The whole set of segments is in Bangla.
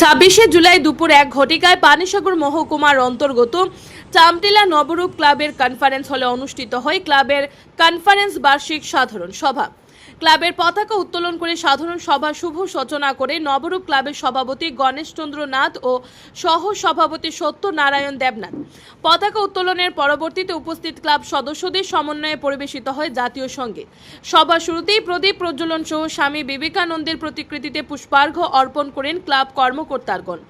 ছাব্বিশে জুলাই দুপুর এক ঘটিকায় পানিসাগর মহকুমার অন্তর্গত চামটিলা নবরূপ ক্লাবের কনফারেন্স হলে অনুষ্ঠিত হয় ক্লাবের কনফারেন্স বার্ষিক সাধারণ সভা। ক্লাবের পতাকা উত্তোলন করে সাধারণ সভা শুভ সূচনা করে নবরূপ ক্লাবের সভাপতি গণেশচন্দ্র নাথ ও সহ সভাপতি সত্যনারায়ণ দেবনাথ। পতাকা উত্তোলনের পরবর্তীতে উপস্থিত ক্লাব সদস্যদের সমন্বয়ে পরিবেশিত হয় জাতীয় সংগীত সভা শুরুতেই প্রদীপ প্রজ্বলন সহ স্বামী বিবেকানন্দের প্রতিকৃতিতে পুষ্পার্ঘ্য অর্পণ করেন ক্লাব কর্মকর্তাগণ।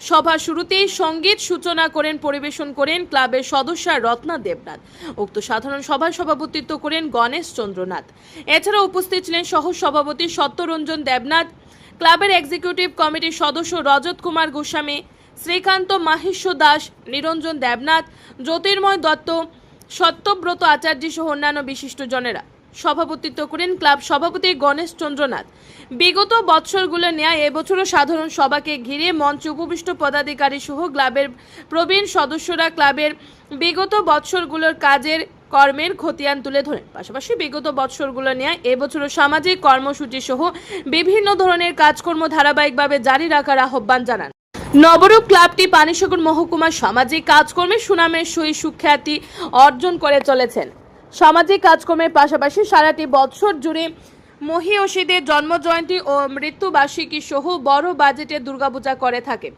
সভা শুরুতেই সংগীত সূচনা করেন, পরিবেশন করেন ক্লাবের সদস্য রত্না দেবনাথ। উক্ত সাধারণ সভায় সভাপতিত্ব করেন গণেশ চন্দ্রনাথ। এছাড়া উপস্থিত ছিলেন সহ সভাপতি সত্যরঞ্জন দেবনাথ, ক্লাবের এক্সিকিউটিভ কমিটির সদস্য রজত কুমার গোস্বামী, শ্রীকান্ত মাহেশ্ব দাস, নিরঞ্জন দেবনাথ, জ্যোতির্ময় দত্ত, সত্যব্রত আচার্য সহ অন্যান্য বিশিষ্টজনেরা সভাপতিত্ব করেন ক্লাব সভাপতি গণেশ চন্দ্রনাথ। বিগত বৎসরগুলো নেয়া এবছরও সাধারণ সভাকে ঘিরে মঞ্চে উপবিষ্ট পদাধিকারী সহ ক্লাবের প্রবীণ সদস্যরা ক্লাবের বিগত বৎসরগুলোর কাজের কর্মের খতিয়ান তুলে ধরেন। পাশাপাশি বিগত বৎসরগুলো নিয়ে এবছরও সামাজিক কর্মসূচি সহ বিভিন্ন ধরনের কাজকর্ম ধারাবাহিকভাবে জারি রাখার আহ্বান জানান। নবরূপ ক্লাবটি পানিসাগর মহকুমার সামাজিক কর্মে সুনামের সহিত সুখ্যাতি অর্জন করে চলেছেন। সামাজিক কাজকর্মের পাশাপাশি সারাটি বছর জুড়ে মহিষীদের জন্মজয়ন্তী ও মৃত্যুবার্ষিকী সহ বড় বাজেটে দুর্গাপূজা করে থাকে।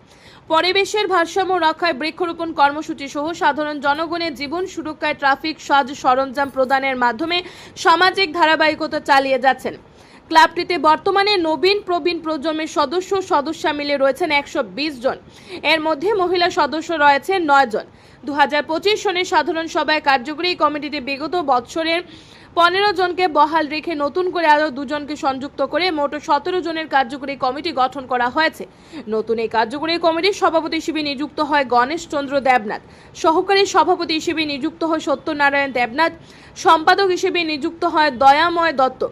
পরিবেশের ভারসাম্য রক্ষায় বৃক্ষরোপণ কর্মসূচি সহ সাধারণ জনগণের জীবন সুরক্ষায় ট্রাফিক সাজ সরঞ্জাম প্রদানের মাধ্যমে সামাজিক ধারাবাহিকতা চালিয়ে যাচ্ছেন। ক্লাবটিতে বর্তমানে নবীন প্রবীণ প্রজন্মের সদস্য সদস্যা মিলে রয়েছেন একশো বিশ জন। এর মধ্যে মহিলা সদস্য রয়েছে নয় জন। দু হাজার পঁচিশ সনের সাধারণ সভায় কার্যকরী কমিটিতে বিগত বৎসরের পনেরো জনকে বহাল রেখে নতুন করে আরও দুজনকে সংযুক্ত করে মোট সতেরো জনের কার্যকরী কমিটি গঠন করা হয়েছে। নতুন এই কার্যকরী কমিটির সভাপতি হিসেবে নিযুক্ত হয় গণেশ চন্দ্র দেবনাথ। সহকারী সভাপতি হিসেবে নিযুক্ত হয় সত্যনারায়ণ দেবনাথ। সম্পাদক হিসেবে নিযুক্ত হয় দয়াময় দত্ত।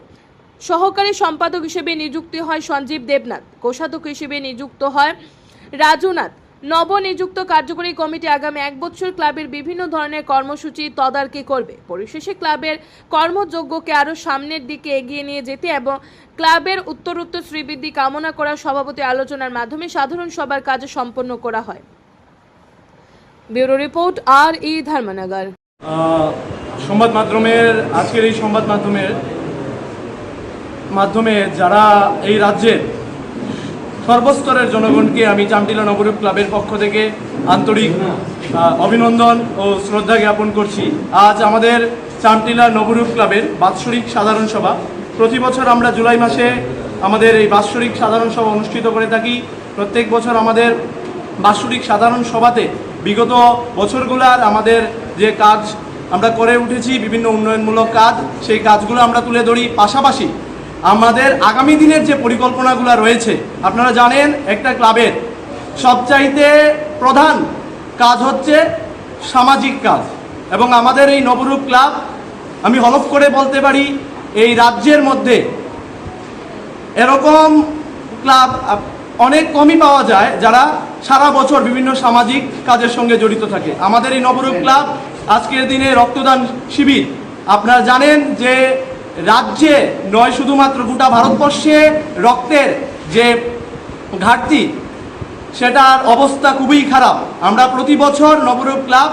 সহকারী সম্পাদক হিসেবে নিযুক্তি হয় সঞ্জীব দেবনাথ। কোষাধ্যক্ষ হিসেবে নিযুক্ত হয় রাজুনাথ নবনিযুক্ত কার্যকরী কমিটি আগামী এক বছর ক্লাবের বিভিন্ন ধরনের কর্মসূচি তদারকি করবে। পরিশেষে ক্লাবের কর্মযোগ্যকে আরও সামনের দিকে এগিয়ে নিয়ে যেতে এবং ক্লাবের উত্তরোত্তর শ্রীবৃদ্ধি কামনা করা সভাপতি আলোচনার মাধ্যমে সাধারণ সভার কাজ সম্পন্ন করা হয়। ব্যুরো রিপোর্ট আর ই ধর্মনগর। সংবাদ মাধ্যমের, আজকের এই সংবাদ মাধ্যমের মাধ্যমে যারা এই রাজ্যের সর্বস্তরের জনগণকে আমি চামটিলা নবরূপ ক্লাবের পক্ষ থেকে আন্তরিক অভিনন্দন ও শ্রদ্ধা জ্ঞাপন করছি। আজ আমাদের চামটিলা নবরূপ ক্লাবের বাৎসরিক সাধারণ সভা। প্রতি বছর আমরা জুলাই মাসে আমাদের এই বাৎসরিক সাধারণ সভা অনুষ্ঠিত করে থাকি। প্রত্যেক বছর আমাদের বাৎসরিক সাধারণ সভাতে বিগত বছরগুলার আমাদের যে কাজ আমরা করে উঠেছি, বিভিন্ন উন্নয়নমূলক কাজ, সেই কাজগুলো আমরা তুলে ধরি। পাশাপাশি আমাদের আগামী দিনের যে পরিকল্পনাগুলো রয়েছে, আপনারা জানেন একটা ক্লাবের সবচাইতে প্রধান কাজ হচ্ছে সামাজিক কাজ। এবং আমাদের এই নবরূপ ক্লাব, আমি হলফ করে বলতে পারি, এই রাজ্যের মধ্যে এরকম ক্লাব অনেক কমই পাওয়া যায় যারা সারা বছর বিভিন্ন সামাজিক কাজের সঙ্গে জড়িত থাকে। আমাদের এই নবরূপ ক্লাব আজকের দিনে রক্তদান শিবির। আপনারা জানেন যে রাজ্যে নয় শুধুমাত্র, গোটা ভারতবর্ষে রক্তের যে ঘাটতি, সেটার অবস্থা খুবই খারাপ। আমরা প্রতি বছর নবরূপ ক্লাব,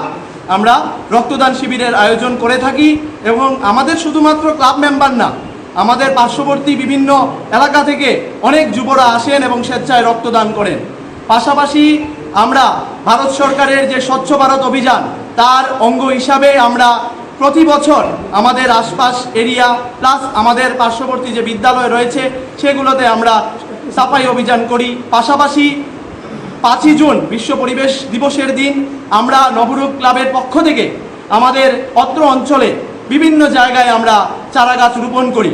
আমরা রক্তদান শিবিরের আয়োজন করে থাকি এবং আমাদের শুধুমাত্র ক্লাব মেম্বার না, আমাদের পার্শ্ববর্তী বিভিন্ন এলাকা থেকে অনেক যুবরা আসেন এবং স্বেচ্ছায় রক্তদান করেন। পাশাপাশি আমরা ভারত সরকারের যে স্বচ্ছ ভারত অভিযান, তার অঙ্গ হিসাবে আমরা প্রতি বছর আমাদের আশপাশ এরিয়া প্লাস আমাদের পার্শ্ববর্তী যে বিদ্যালয় রয়েছে, সেগুলোতে আমরা সাফাই অভিযান করি। পাশাপাশি পাঁচই জুন বিশ্ব পরিবেশ দিবসের দিন আমরা নবরূপ ক্লাবের পক্ষ থেকে আমাদের অত্র অঞ্চলে বিভিন্ন জায়গায় আমরা চারা গাছ রোপণ করি।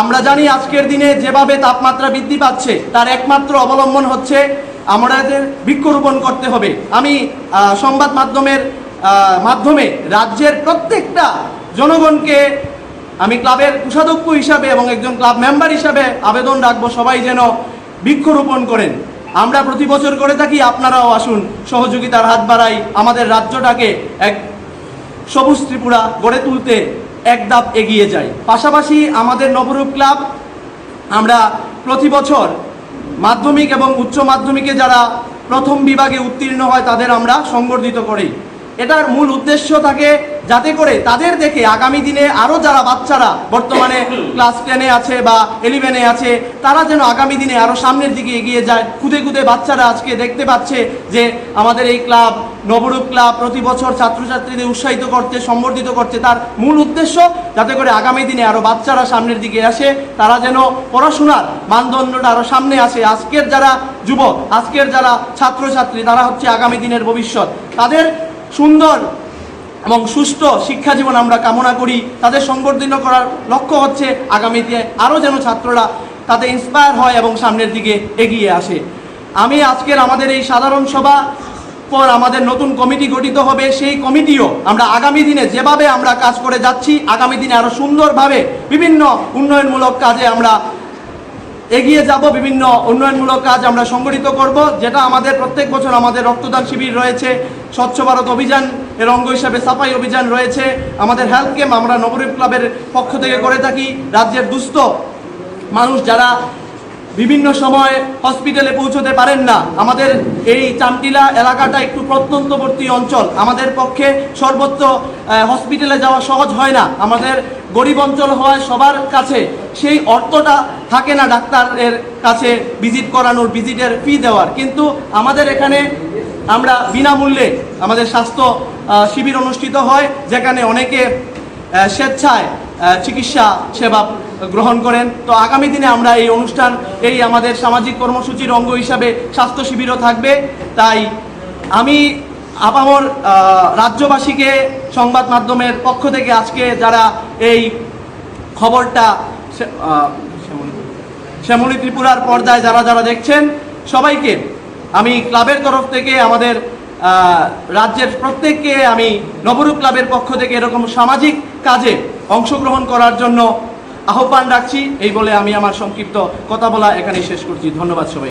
আমরা জানি আজকের দিনে যেভাবে তাপমাত্রা বৃদ্ধি পাচ্ছে, তার একমাত্র অবলম্বন হচ্ছে আমাদের বৃক্ষরোপণ করতে হবে। আমি সংবাদ মাধ্যমের মাধ্যমে রাজ্যের প্রত্যেকটা জনগণকে আমি ক্লাবের কোষাধ্যক্ষ হিসাবে এবং একজন ক্লাব মেম্বার হিসাবে আবেদন রাখব, সবাই যেন বৃক্ষরোপণ করেন। আমরা প্রতি বছর করে থাকি, আপনারাও আসুন, সহযোগিতার হাত বাড়াই, আমাদের রাজ্যটাকে এক সবুজ ত্রিপুরা গড়ে তুলতে এক ধাপ এগিয়ে যাই। পাশাপাশি আমাদের নবরূপ ক্লাব, আমরা প্রতি বছর মাধ্যমিক এবং উচ্চ মাধ্যমিকে যারা প্রথম বিভাগে উত্তীর্ণ হয়, তাদের আমরা সংবর্ধিত করি। এটার মূল উদ্দেশ্য থাকে যাতে করে তাদের দেখে আগামী দিনে আরও যারা বাচ্চারা বর্তমানে ক্লাস টেনে আছে বা ইলেভেনে আছে, তারা যেন আগামী দিনে আরও সামনের দিকে এগিয়ে যায়। খুদে খুদে বাচ্চারা আজকে দেখতে পাচ্ছে যে আমাদের এই ক্লাব, নবরূপ ক্লাব প্রতি বছর ছাত্রছাত্রীদের উৎসাহিত করতে, সম্বর্ধিত করতে তার মূল উদ্দেশ্য যাতে করে আগামী দিনে আরও বাচ্চারা সামনের দিকে আসে, তারা যেন পড়াশোনার মানদণ্ডটা আরও সামনে আসে। আজকের যারা যুবক, আজকের যারা ছাত্রছাত্রী, তারা হচ্ছে আগামী দিনের ভবিষ্যৎ। তাদের সুন্দর এবং সুষ্ঠু শিক্ষা জীবন আমরা কামনা করি। তাদের সংবর্ধিত করার লক্ষ্য হচ্ছে আগামীতে আরও যেন ছাত্ররা তাতে ইন্সপায়ার হয় এবং সামনের দিকে এগিয়ে আসে। আমি আজকের আমাদের এই সাধারণ সভা পর আমাদের নতুন কমিটি গঠিত হবে। সেই কমিটিও আমরা আগামী দিনে যেভাবে আমরা কাজ করে যাচ্ছি, আগামী দিনে আরও সুন্দরভাবে বিভিন্ন উন্নয়নমূলক কাজে আমরা এগিয়ে যাব বিভিন্ন উন্নয়নমূলক কাজ আমরা সংগঠিত করব যেটা আমাদের প্রত্যেক বছর আমাদের রক্তদান শিবির রয়েছে স্বচ্ছ ভারত অভিযান এর অঙ্গ হিসাবে সাফাই অভিযান রয়েছে আমাদের হেলথ ক্যাম্প আমরা নবরূপ ক্লাবের পক্ষ থেকে করে থাকি রাজ্যের দুস্থ মানুষ যারা বিভিন্ন সময় হসপিটালে পৌঁছতে পারেন না আমাদের এই চামটিলা এলাকাটা একটু প্রত্যন্তবর্তী অঞ্চল আমাদের পক্ষে আহ, হসপিটালে যাওয়া সহজ হয় না আমাদের গরিব অঞ্চল হওয়ায় সবার কাছে সেই অর্থটা থাকে না ডাক্তারের কাছে ভিজিট করানোর ভিজিটের ফি দেওয়ার। কিন্তু আমাদের এখানে আমরা বিনামূল্যে আমাদের স্বাস্থ্য শিবির অনুষ্ঠিত হয়, যেখানে অনেকে স্বেচ্ছায় চিকিৎসা সেবা গ্রহণ করেন। তো আগামী দিনে আমরা এই অনুষ্ঠান, এই আমাদের সামাজিক কর্মসূচির অঙ্গ হিসাবে স্বাস্থ্য শিবিরও থাকবে। তাই আমি আপামর রাজ্যবাসীকে সংবাদ মাধ্যমের পক্ষ থেকে আজকে যারা এই খবরটা শ্যামলী ত্রিপুরার পর্দায় যারা যারা দেখছেন, সবাইকে আমি ক্লাবের তরফ থেকে, আমাদের রাজ্যের প্রত্যেককে আমি নবরূপ ক্লাবের পক্ষ থেকে এরকম সামাজিক কাজে অংশগ্রহণ করার জন্য আহ্বান রাখছি। এই বলে আমি আমার সংক্ষিপ্ত কথা বলা এখানেই শেষ করছি। ধন্যবাদ সবাই